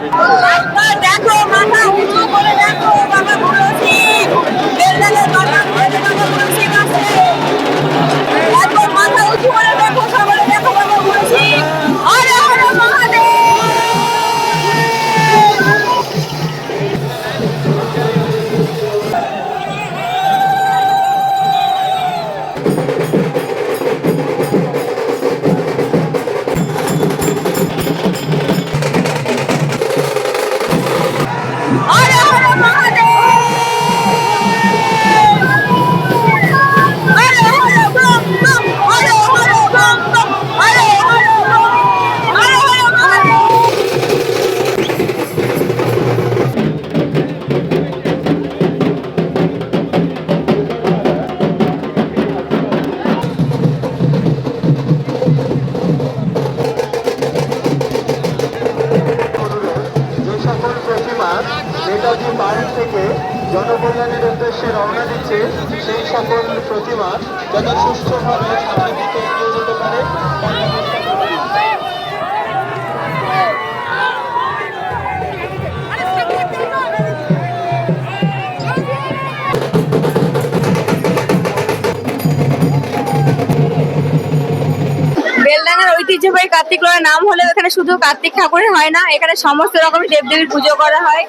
đi. 哎呀아 라, 막. উদ্দেশ্যে রওনা দিচ্ছে সেই সকল প্রতিমা দিকে এগিয়ে যেতে পারে। ঐতিহ্যবাহী কার্তিক নাম হলেও এখানে শুধু কার্তিক ঠাকুরের হয় না, এখানে সমস্ত রকমের দেবদেবীর পুজো করা হয়।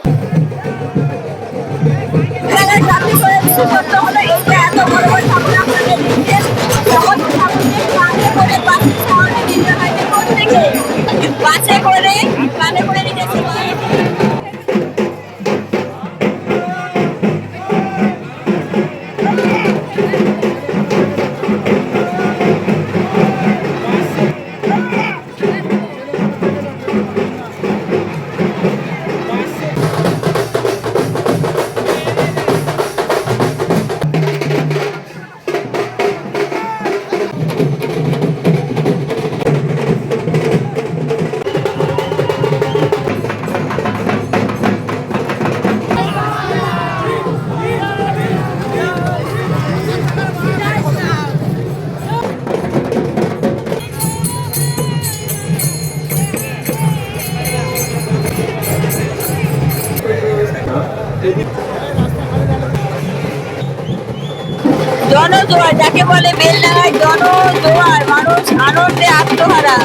জনজোয়ার, যাকে বলে বেলডাঙ্গায় জনজোয়ার, মানুষ আনন্দে আত্মহারা।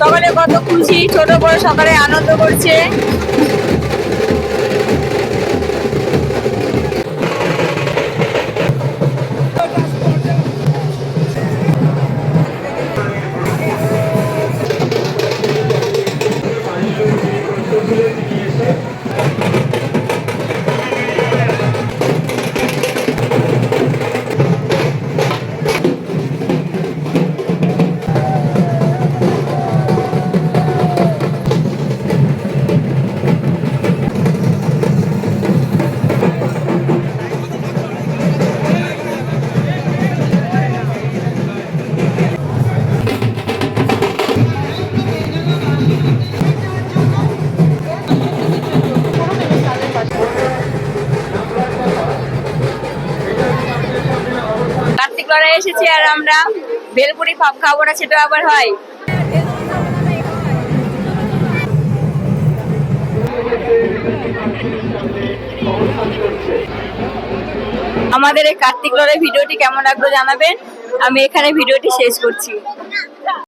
সকালে কত খুশি, ছোট বড় সকালে আনন্দ করছে। এসেছি আর আমরা বেলপুরি ভাব খাব না সেটা আবার হয়। আমাদের এই কার্তিক লড়াই ভিডিওটি কেমন লাগল জানাবেন? আমি এখানে ভিডিওটি শেষ করছি।